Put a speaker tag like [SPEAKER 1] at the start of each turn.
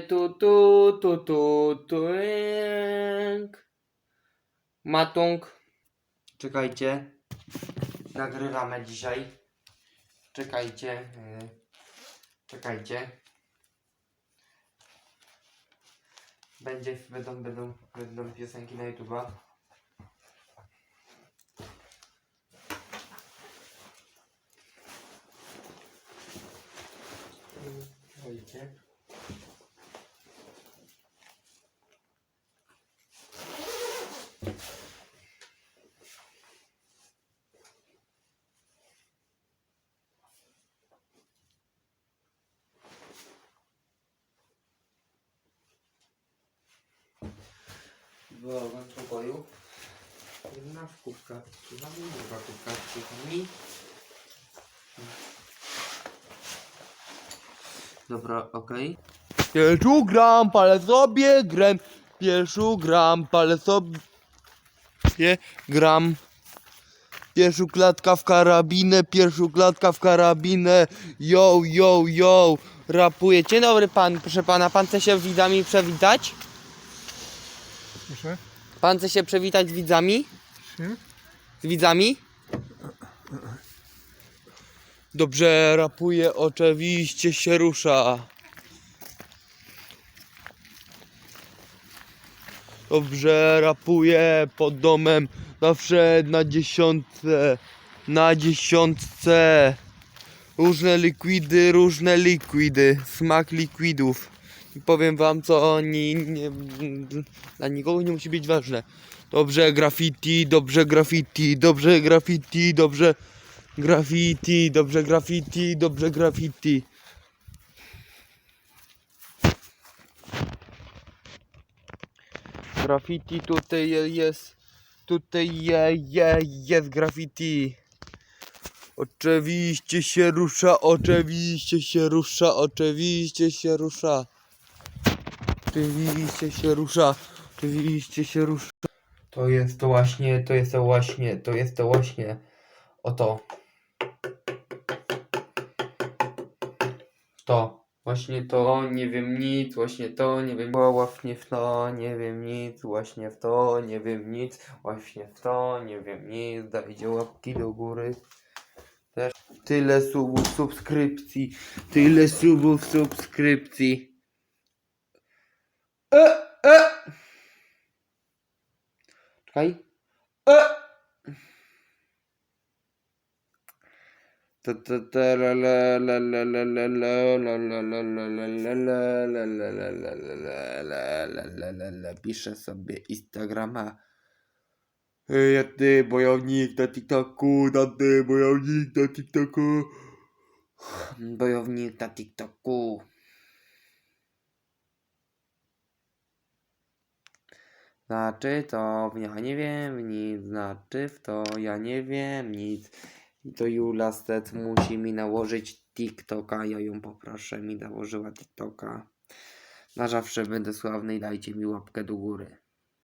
[SPEAKER 1] tu, tu, tu, tu, tu, Matung. Czekajcie. Nagrywamy dzisiaj. Czekajcie. y, Czekajcie. Będzie, będą, będą, będą piosenki na YouTube'a. była pokoju. Jedna kubka, kubka. Dobra, okej.
[SPEAKER 2] Okay. Pierwszą gram, ale sobie gram. Pierwszą gram, ale sobie gram. Pieszu klatka w karabinę, pieszu klatka w karabinę. Yo, yo, yo. Rapuje. Dzień dobry pan, proszę pana. Pan chce się z widzami przewitać?
[SPEAKER 3] Proszę?
[SPEAKER 2] Pan chce się przewitać z widzami? Z widzami? Dobrze, rapuje, oczywiście się rusza. Dobrze, rapuje pod domem, zawsze na dziesiątce, na dziesiątce. Różne likwidy, różne likwidy, smak likwidów. I powiem wam, co oni, nie, dla nikogo nie musi być ważne. Dobrze graffiti, dobrze graffiti, dobrze graffiti, dobrze graffiti, dobrze graffiti, dobrze graffiti. Graffiti tutaj je- jest, tutaj je, je, jest graffiti. Oczywiście się rusza, oczywiście się rusza, oczywiście się rusza. Oczywiście się rusza, oczywiście się rusza.
[SPEAKER 1] To jest to właśnie, to jest to właśnie, to jest to właśnie. Oto. To. Właśnie to, nie wiem nic, właśnie to, nie wiem, właśnie w to, nie wiem nic, właśnie w to, nie wiem nic, właśnie w to, nie wiem nic, dajcie łapki do góry. Też tyle subów, subskrypcji, tyle subów, subskrypcji. E, e! Czekaj. E! Piszę sobie Instagrama. Ja ty bojownik na TikToku, na ty bojownik na TikToku. Bojownik na TikToku. Znaczy to ja nie wiem nic, znaczy w to ja nie wiem nic. To Jula Stec musi mi nałożyć TikToka, ja ją poproszę, mi nałożyła TikToka. Na zawsze będę sławny i dajcie mi łapkę do góry.